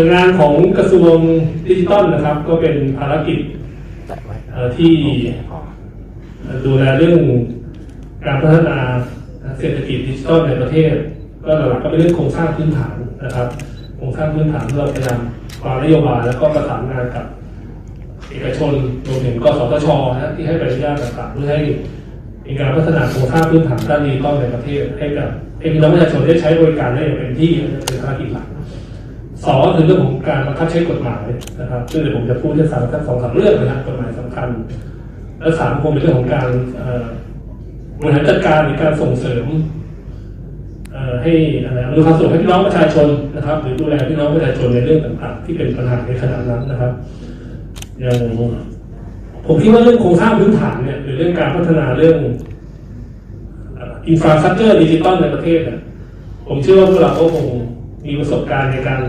องานของกระทรวงดิจิทัลนะครับ ก็เป็นภารกิจแตะไว้เอ่อที่โอเคพอดูแลเรื่องการพัฒนาเศรษฐกิจดิจิทัลในประเทศ ก็หลักๆก็เป็นเรื่องโครงสร้างพื้นฐานนะครับ โครงสร้างพื้นฐานที่เราพยายามวางนโยบายแล้วก็ประสานงานกับเอกชนรวมถึงกสทชนะที่ให้ใบอนุญาตต่างๆเพื่อให้มีการพัฒนาโครงสร้างพื้นฐานด้านดิจิทัลในประเทศ ให้กับให้พี่น้องประชาชนได้ใช้บริการได้อย่างเต็มที่เป็นภารกิจหลัก สองคือเรื่องของการบังคับใช้กฎหมายนะครับซึ่งเดี๋ยวผมจะพูดให้สามสองสามเรื่องนะครับกฎหมายสำคัญ และสามคงเป็นเรื่องของการบริหารจัดการหรือการส่งเสริมให้อะไรอำนวยความสะดวกให้พี่น้องประชาชนนะครับ หรือดูแลพี่น้องประชาชนในเรื่องต่างๆ ที่เป็นปัญหาในขณะนั้นนะครับอย่างผมคิดว่าเรื่องโครงสร้างพื้นฐานเนี่ยหรือเรื่องการพัฒนาเรื่องอินฟราสตรักเจอร์ดิจิตอลในประเทศเนี่ยผมเชื่อว่าพวกเราก็คงมีประสบการณ์ในการ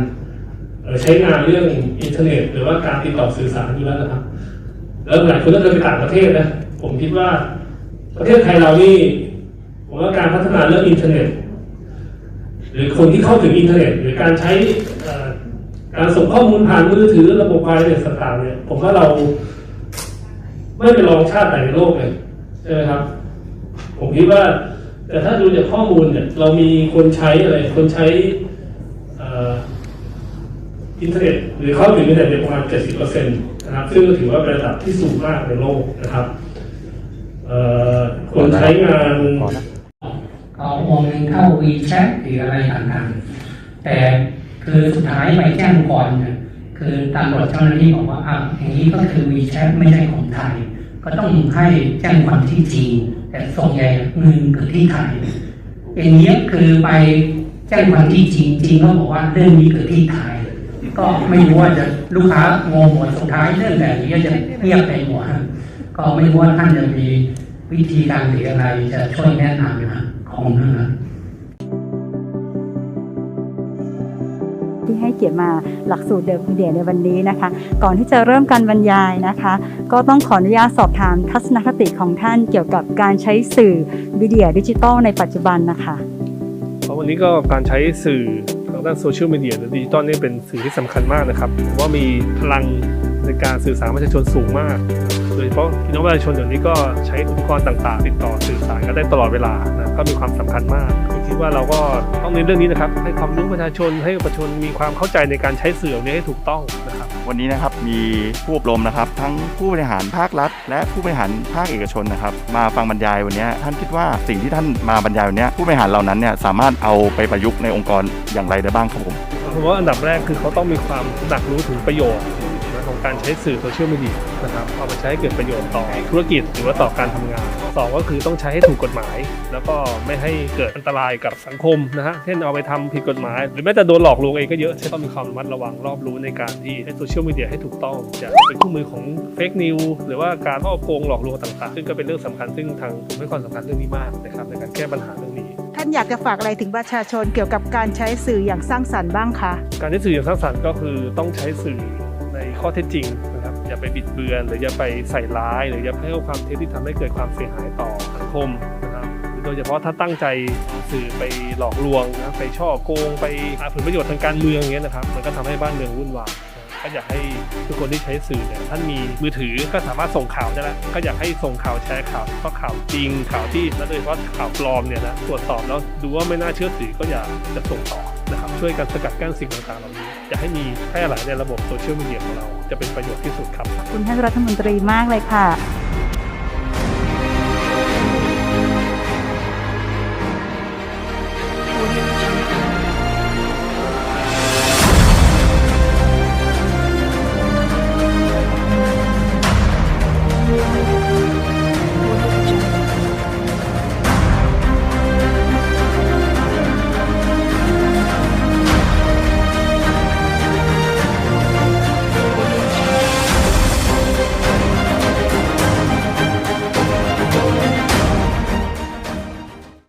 ใช้งานเรื่องอินเทอร์เน็ต หรือว่าการติดต่อสื่อสารอยู่แล้วนะครับ แล้วหลายคนก็เคยไปต่างประเทศนะผมคิดว่าประเทศไทยเรานี่ผมว่าการพัฒนาเรื่องอินเทอร์เน็ต หรือคนที่เข้าถึงอินเทอร์เน็ต หรือการใช้การส่งข้อมูลผ่านมือถือระบบไวเลสต่างๆเนี่ยผมว่าเราไม่เป็นรองชาติไหนในโลกเลยใช่ไหมครับ ผมคิดว่า แต่ถ้าดูจากข้อมูลเนี่ย เรามีคนใช้อะไรคนใช้ อินเทอร์เน็ตหรือเข้าถึงอินเทอร์เน็ตประมาณ 70%นะครับซึ่งถือว่าเป็นระดับที่สูงมากในโลกนะครับคนใช้งานพอนะก็โอนเงินเข้า WeChat หรืออะไรต่างๆ แต่คือสุดท้ายไปแจ้งก่อนเนี่ยคือตำรวจเจ้าหน้าที่บอกว่าอะอย่างนี้ก็คือ WeChat ไม่ใช่ของไทย ก็ต้องให้แจ้งความที่จีนแต่ส่วนใหญ่เงินเกิดที่ไทยอย่างนี้ยคือไปแจ้งความที่จีนจีนก็บอกว่าเรื่องนี้เกิดที่ไทย ก็ไม่รู้ว่าจะลูกค้างงหมดสุดท้ายเรื่องแบบนี้ก็จะเงียบไปหมดฮะก็ไม่รู้ว่าท่านจะมีวิธีการหรืออะไรจะช่วยแนะนำนะของนั้นนะที่ให้เกียรติมาหลักสูตรเดิมเดียในวันนี้นะคะ ก่อนที่จะเริ่มการบรรยายนะคะ ก็ต้องขออนุญาตสอบถามทัศนคติของท่านเกี่ยวกับการใช้สื่อวิดีโอดิจิตอลในปัจจุบันนะคะเพราะวันนี้ก็การใช้สื่อทาง ด้านโซเชียลมีเดียหรือดิจิตอลนี่เป็นสื่อที่สำคัญมากนะครับว่ามีพลังในการสื่อสารประชาชนสูงมาก โดยเฉพาะพี่น้องประชาชนเดี๋ยวนี้ก็ใช้อุปกรณ์ต่างๆ ติดต่อสื่อสารกันได้ตลอดเวลานะก็มีความสำคัญมาก ดว่าเราก็ต้องเน้นเรื่องนี้นะครับ ให้ความรู้ประชาชนให้ประชาชนมีความเข้าใจในการใช้สื่อเหล่านี้ให้ถูกต้องนะครับ วันนี้นะครับมีผู้อบรมนะครับ ทั้งผู้บริหารภาครัฐ และผู้บริหารภาคเอกชนนะครับ มาฟังบรรยายวันนี้ท่านคิดว่าสิ่งที่ท่านมาบรรยายวันนี้ผู้บริหารเหล่านั้นเนี่ยสามารถเอาไปประยุกต์ในองค์กรอย่างไรได้บ้างครับผมผมว่าอันดับแรกคือเขาต้องมีความตระหนักรู้ถึงประโยชน์นะ ของการใช้สื่อโซเชียลมีเดียนะครับเอามาใช้ให้เกิดประโยชน์ต่อธุรกิจหรือว่าต่อการทำงานสองก็คือต้องใช้ให้ถูกกฎหมาย แล้วก็ไม่ให้เกิดอันตรายกับสังคมนะฮะเช่นเอาไปทำผิดกฎหมาย หรือแม้แต่โดนหลอกลวงเองก็เยอะใช่ต้องมีความระมัดระวังรอบรู้ในการที่ใช้โซเชียลมีเดียให้ถูกต้องจะเป็นเครื่องมือของเฟกนิวหรือว่าการช่อโกงหลอกลวงต่างๆ ซึ่งก็เป็นเรื่องสำคัญซึ่งทางผมให้ความสำคัญเรื่องนี้มากนะครับในการแก้ปัญหาเรื่องนี้ท่านอยากจะฝากอะไรถึงประชาชนเกี่ยวกับการใช้สื่ออย่างสร้างสรรค์บ้างคะ การใช้สื่ออย่างสร้างสรรค์ก็คือต้องใช้สื่อใน ข้อเท็จจริงนะครับอย่าไปบิดเบือน หรืออย่าไปใส่ร้าย หรืออย่าให้ความเท็จที่ทำให้เกิดความเสียหายต่อสังคมนะครับโดยเฉพาะถ้าตั้งใจสื่อไปหลอกลวงนะไปช่อโกง ไปหาผลประโยชน์ทางการเมืองอย่างเงี้ยนะครับมันก็ทำให้บ้านเมืองวุ่นวายก็อยากให้ทุกคนที่ใช้สื่อเนี่ยท่านมีมือถือก็สามารถส่งข่าวได้แล้วก็อยากให้ส่งข่าวแชร์ข่าวเพราะข่าวจริงข่าวที่และโดยเฉพาะข่าวปลอมเนี่ยนะตรวจสอบแล้วดูว่าไม่น่าเชื่อถือก็อย่าจะส่งต่อนะครับช่วยกันสกัดกั้นสิ่งต่างๆเหล่านี้ อยากให้มีแพร่หลายในระบบโซเชียลมีเดียของเราจะเป็นประโยชน์ที่สุดครับขอบคุณท่านรัฐมนตรีมากเลยค่ะ